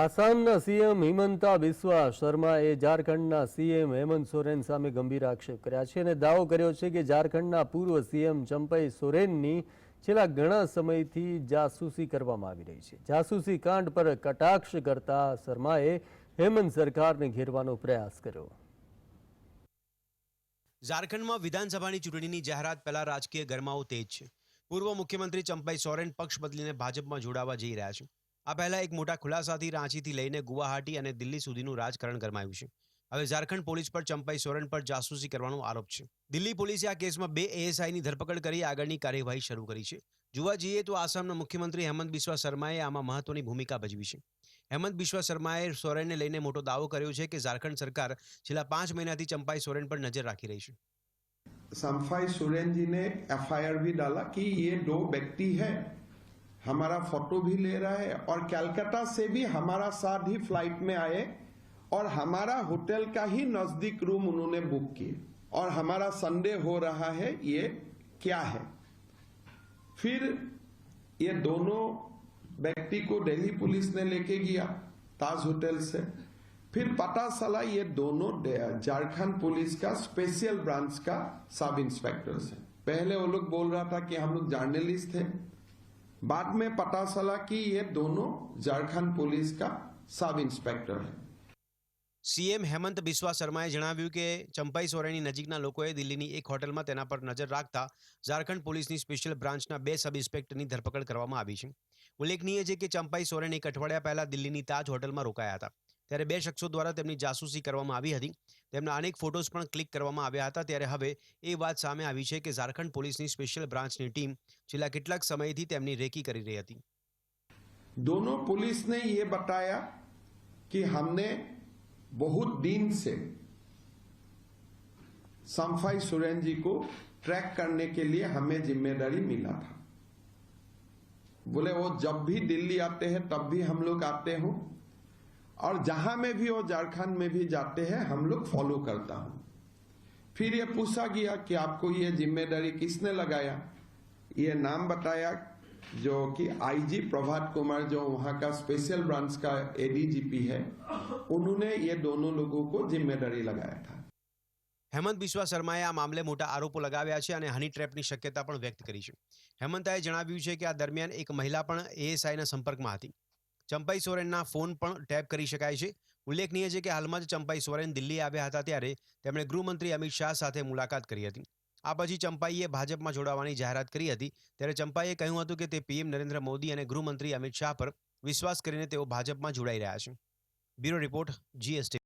આસામના સીએમ હિમંતા બિસ્વા શર્માએ ઝારખંડના સીએમ હેમંત સોરેન સામે ગંભીર આક્ષેપ કર્યા છે અને દાવો કર્યો છે કે ઝારખંડના પૂર્વ સીએમ ચંપઈ સોરેનની છેલ્લા ઘણા સમયથી જાસૂસી કરવામાં આવી રહી છે. જાસૂસી કાંડ પર કટાક્ષ કરતા શર્માએ હેમંત સરકારને ઘેરવાનો પ્રયાસ કર્યો. ઝારખંડમાં વિધાનસભાની ચૂંટણીની જાહેરાત પહેલા રાજકીય ગરમાવો તેજ છે. પૂર્વ મુખ્યમંત્રી ચંપાઈ સોરેન પક્ષ બદલીને ભાજપમાં જોડાવા જઈ રહ્યા છે. આ પહેલા એક મોટા ખુલાસાથી રાંચીથી લઈને ગુવાહાટી અને દિલ્હી સુધીનું રાજકારણ ગરમાયું છે. હવે ઝારખંડ પોલીસ પર ચંપાઈ સોરેન પર જાસૂસી કરવાનો આરોપ છે. દિલ્હી પોલીસે આ કેસમાં બે એએસઆઈની ધરપકડ કરી, આગળની કાર્યવાહી શરૂ કરી છે. જોવા જઈએ તો આસામના મુખ્યમંત્રી હેમંત બિસ્વા શર્માએ આમાં મહત્વની ભૂમિકા ભજવી છે. હેમંત બિસ્વા શર્માએ સોરેનને લઈને મોટો દાવો કર્યો છે કે ઝારખંડ સરકાર છેલ્લા પાંચ મહિનાથી ચંપાઈ સોરેન પર નજર રાખી રહી છે. સંફાઈ સોરેન જીને એફઆઈઆર ભી ડાલા કે યે દો વ્યક્તિ હૈ हमारा फ़ोटो भी ले रहा है और कैलकाटा से भी हमारा साथ ही फ़्लाइट में आए और हमारा होटल का ही नज़दीक रूम उन्होंने बुक किए। और हमारा संडे हो रहा है, ये क्या है? फिर ये दोनों व्यक्ति को दिल्ली पुलिस ने लेके गया, ताज होटल से। फिर पता चला ये दोनों झारखंड पुलिस का स्पेशल ब्रांच का सब इंस्पेक्टर है। पहले वो लोग बोल रहा था कि हम लोग जर्नलिस्ट थे बाद में पता चला कि ये दोनों झारखंड पुलिस का सब इंस्पेक्टर है સીએમ હેમંત બિસ્વા શર્માએ જણાવ્યું કે ચંપાઈ સોરેનની નજીકના લોકોએ દિલ્હીની એક હોટલમાં તેના પર નજર રાખતા ઝારખંડ પોલીસની સ્પેશિયલ બ્રાન્ચના બે સબ ઇન્સ્પેક્ટરની ધરપકડ કરવામાં આવી છે ઉલ્લેખનીય છે કે ચંપાઈ સોરેન એક અઠવાડિયા પહેલા દિલ્હીની તાજ હોટલમાં રોકાયા હતા ત્યારે બે શખ્સો દ્વારા તેમની જાસૂસી કરવામાં આવી હતી તેમના અનેક ફોટોઝ પણ ક્લિક કરવામાં આવ્યા હતા ત્યારે હવે એ વાત સામે આવી છે કે ઝારખંડ પોલીસની સ્પેશિયલ બ્રાન્ચની ટીમ છેલ્લા કેટલાક સમયથી તેમની રેકી કરી રહી હતી दोनों पुलिस ने ये बताया कि हमने बहुत दिन से संफाई सुरेन जी को ट्रैक करने के लिए हमें जिम्मेदारी मिला था बोले वो जब भी दिल्ली आते हैं तब भी हम लोग आते हो और जहां में भी वो झारखंड में भी जाते हैं हम लोग फॉलो करता हूं फिर ये पूछा गया कि आपको ये जिम्मेदारी किसने लगाया ये नाम बताया जो कि आईजी प्रभात कुमार जो वहां का स्पेशल ब्रांच का एडीजीपी है उन्होंने ये दोनों लोगों को जिम्मेदारी लगाया था હેમંત બિસ્વા શર્માએ આ મામલે મોટા આરોપો લગાવ્યા છે અને હની ટ્રેપની શક્યતા પણ વ્યક્ત કરી છે હેમંતાએ જણાવ્યું છે કે આ દરમિયાન એક મહિલા પણ એએસઆઈના સંપર્કમાં હતી ચંપાઈ સોરેનના ફોન પણ ટેપ કરી શકાય છે. ઉલ્લેખનીય છે કે હાલમાં જ ચંપાઈ સોરેન દિલ્હી આવ્યા હતા ત્યારે તેમણે ગૃહમંત્રી અમિત શાહ સાથે મુલાકાત કરી હતી. આ પછી ચંપાઈએ ભાજપમાં જોડાવાની જાહેરાત કરી હતી. ત્યારે ચંપાઈએ કહ્યું હતું કે તે પીએમ નરેન્દ્ર મોદી અને ગૃહમંત્રી અમિત શાહ પર વિશ્વાસ કરીને તેઓ ભાજપમાં જોડાઈ રહ્યા છે. Bureau report, GST.